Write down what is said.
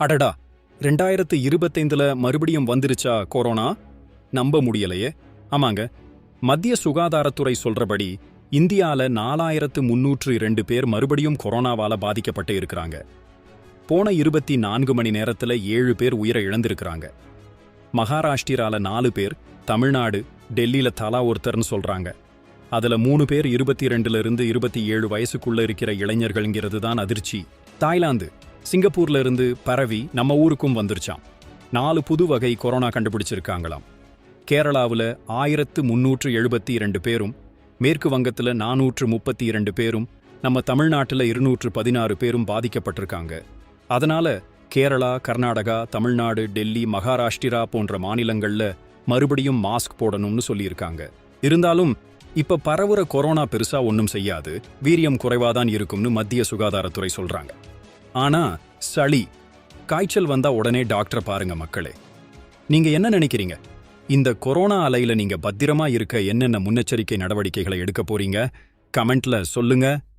அடடா ரெண்டாயிரத்து இருபத்தைந்துல மறுபடியும் வந்துருச்சா கொரோனா? நம்ப முடியலையே. ஆமாங்க மத்திய சுகாதாரத்துறை சொல்றபடி இந்தியால நாலாயிரத்து முன்னூற்று ரெண்டு பேர் மறுபடியும் கொரோனாவால பாதிக்கப்பட்டு இருக்கிறாங்க. போன இருபத்தி நான்கு மணி நேரத்துல ஏழு பேர் உயிரை இழந்திருக்கிறாங்க. மகாராஷ்டிரால நாலு பேர் தமிழ்நாடு டெல்லியில தலா ஒருத்தர்னு சொல்றாங்க. அதுல மூணு பேர் இருபத்தி ரெண்டுல இருந்து இருபத்தி ஏழு வயசுக்குள்ள இருக்கிற இளைஞர்கள்ங்கிறது தான் அதிர்ச்சி. தாய்லாந்து சிங்கப்பூர்ல இருந்து பரவி நம்ம ஊருக்கும் வந்துருச்சாம். நாலு புது வகை கொரோனா கண்டுபிடிச்சிருக்காங்களாம். கேரளாவுல ஆயிரத்து முன்னூற்று எழுபத்தி இரண்டு பேரும் மேற்கு வங்கத்துல நானூற்று முப்பத்தி இரண்டு பேரும் நம்ம தமிழ்நாட்டுல இருநூற்று பதினாறு பேரும் பாதிக்கப்பட்டிருக்காங்க. அதனால கேரளா கர்நாடகா தமிழ்நாடு டெல்லி மகாராஷ்டிரா போன்ற மாநிலங்கள்ல மறுபடியும் மாஸ்க் போடணும்னு சொல்லியிருக்காங்க. இருந்தாலும் இப்ப பரவுற கொரோனா பெருசா ஒன்றும் செய்யாது வீரியம் குறைவாதான் இருக்கும்னு மத்திய சுகாதாரத்துறை சொல்றாங்க. ஆனா சளி காய்ச்சல் வந்தா உடனே டாக்டரை பாருங்க மக்களே. நீங்க என்ன நினைக்கிறீங்க? இந்த கொரோனா அலையில நீங்க பத்திரமா இருக்க என்னென்ன முன்னெச்சரிக்கை நடவடிக்கைகளை எடுக்க போறீங்க? கமெண்ட்ல சொல்லுங்க.